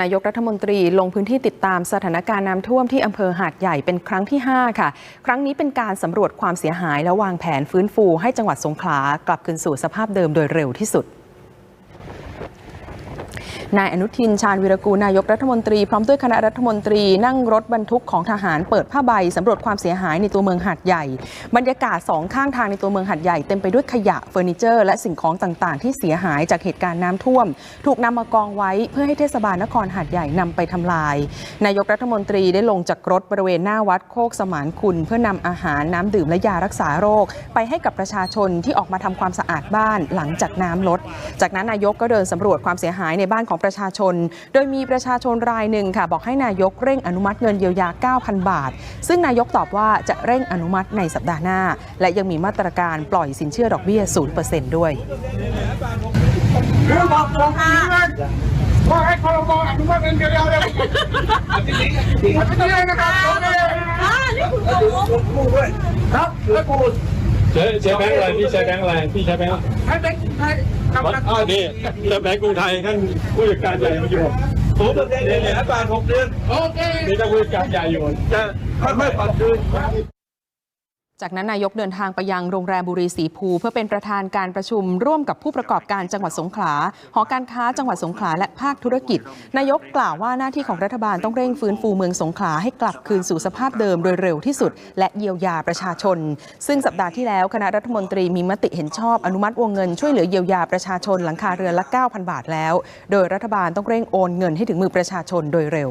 นายกรัฐมนตรีลงพื้นที่ติดตามสถานการณ์น้ำท่วมที่อำเภอหาดใหญ่เป็นครั้งที่ 5 ค่ะ ครั้งนี้เป็นการสำรวจความเสียหายและวางแผนฟื้นฟูให้จังหวัดสงขลากลับคืนสู่สภาพเดิมโดยเร็วที่สุด นายอนุทินชาญวิรกูลนายกรัฐมนตรี พร้อมด้วยคณะรัฐมนตรีนั่งรถบรรทุกของทหารเปิดผ้าใบสำรวจความเสียหายในตัวเมืองหัดใหญ่ บรรยากาศสองข้างทางในตัวเมืองหัดใหญ่เต็มไปด้วยขยะเฟอร์นิเจอร์และสิ่งของต่างๆ ที่เสียหายจากเหตุการณ์น้ำท่วม ถูกนำมากองไว้เพื่อให้เทศบาลนครหัดใหญ่นำไปทำลาย นายกรัฐมนตรีได้ลงจากรถบริเวณหน้าวัดโคกสมานคุณ เพื่อนำอาหารน้ำดื่มและยารักษาโรค ไปให้กับประชาชนที่ออกมาทำความสะอาดบ้านหลังจากน้ำลด จากนั้นนายกก็เดินสำรวจความเสียหายในบ้านของประชาชน โดยมีประชาชนรายหนึ่งค่ะ บอกให้นายกเร่งอนุมัติเงินเยียวยา 9,000 บาท ซึ่งนายกตอบว่าจะเร่งอนุมัติในสัปดาห์หน้า และยังมีมาตรการปล่อยสินเชื่อดอกเบี้ย 0%ด้วยคือบอกบอกดีเลยว่าให้คอรมออนุมัติเงินเดียวเลยอันนี้อันนี้นะครับโอเคครับแล้วกู ใช้ใช้แบงค์อะไรพี่ใช้แบงค์อะไรพี่ใช้แบงค์ให้เด็กไทยกำลังอ๋อนี่ใช้แบงค์กรุงไทยท่านผู้จัดการใหญ่เมื่อกี้ผมผมเดือนเดือนบาทหกเดือนโอเคมีท่านผู้จัดการใหญ่อยู่จะค่อยๆผ่อนคืน จากนั้นนายกเดินทางไปยังโรงแรมบุรีสีภู เพื่อเป็นประธานการประชุมร่วมกับผู้ประกอบการจังหวัดสงขลา หอการค้าจังหวัดสงขลาและภาคธุรกิจ นายกกล่าวว่าหน้าที่ของรัฐบาลต้องเร่งฟื้นฟูเมืองสงขลาให้กลับคืนสู่สภาพเดิมโดยเร็วที่สุด และเยียวยาประชาชน ซึ่งสัปดาห์ที่แล้วคณะรัฐมนตรีมีมติเห็นชอบอนุมัติวงเงินช่วยเหลือเยียวยาประชาชนหลังคาเรือนละ 9,000 บาทแล้ว โดยรัฐบาลต้องเร่งโอนเงินให้ถึงมือประชาชนโดยเร็ว